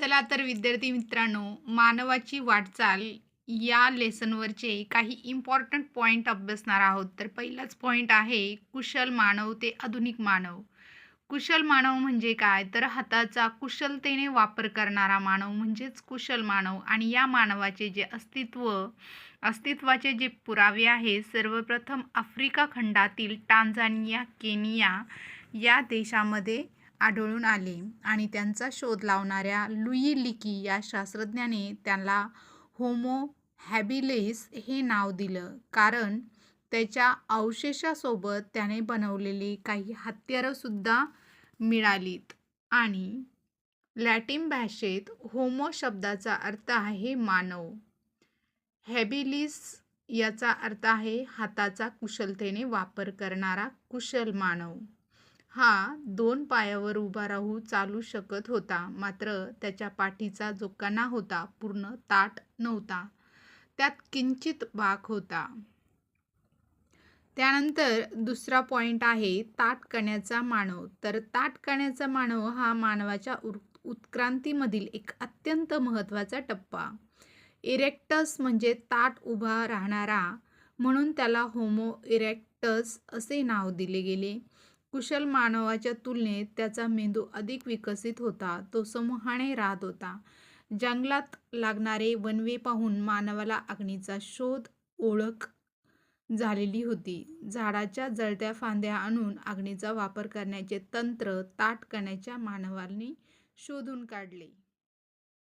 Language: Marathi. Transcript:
चला तर विद्यार्थी मित्रांनो मानवाची वाटचाल या लेसनवरचे काही इम्पॉर्टंट पॉईंट अभ्यासणार आहोत. तर पहिलाच पॉईंट आहे कुशल मानव ते आधुनिक मानव. कुशल मानव म्हणजे काय? तर हाताचा कुशलतेने वापर करणारा मानव म्हणजेच कुशल मानव. आणि या मानवाचे जे अस्तित्व अस्तित्वाचे जे पुरावे आहे सर्वप्रथम आफ्रिका खंडातील टांझानिया केनिया या देशामध्ये आढळून आले आणि त्यांचा शोध लावणाऱ्या लुई लिकी या शास्त्रज्ञाने त्याला होमो हॅबिलेस हे नाव दिलं. कारण त्याच्या अवशेषासोबत त्याने बनवलेली काही हत्यारंसुद्धा मिळालीत. आणि लॅटिन भाषेत होमो शब्दाचा अर्थ आहे मानव. हॅबिलिस याचा अर्थ आहे हाताचा कुशलतेने वापर करणारा कुशल मानव. हा दोन पायावर उभा राहू चालू शकत होता. मात्र त्याच्या पाठीचा जो कणा होता पूर्ण ताट नव्हता. त्यात किंचित बाक होता. त्यानंतर दुसरा पॉईंट आहे ताट कण्याचा मानव. तर ताट कण्याचा मानव हा मानवाच्या उ उत्क्रांतीमधील एक अत्यंत महत्त्वाचा टप्पा. इरेक्टस म्हणजे ताट उभा राहणारा म्हणून त्याला होमो इरेक्टस असे नाव दिले गेले. कुशल मानवाच्या तुलनेत त्याचा मेंदू अधिक विकसित होता तो समूहाने राहत होता. जंगलात लागणारे वनवे पाहून मानवाला अग्नीचा शोध ओळख झालेली होती. झाडाच्या जळत्या फांद्या आणून अग्नीचा वापर करण्याचे तंत्र ताट करण्याच्या मानवाने शोधून काढले.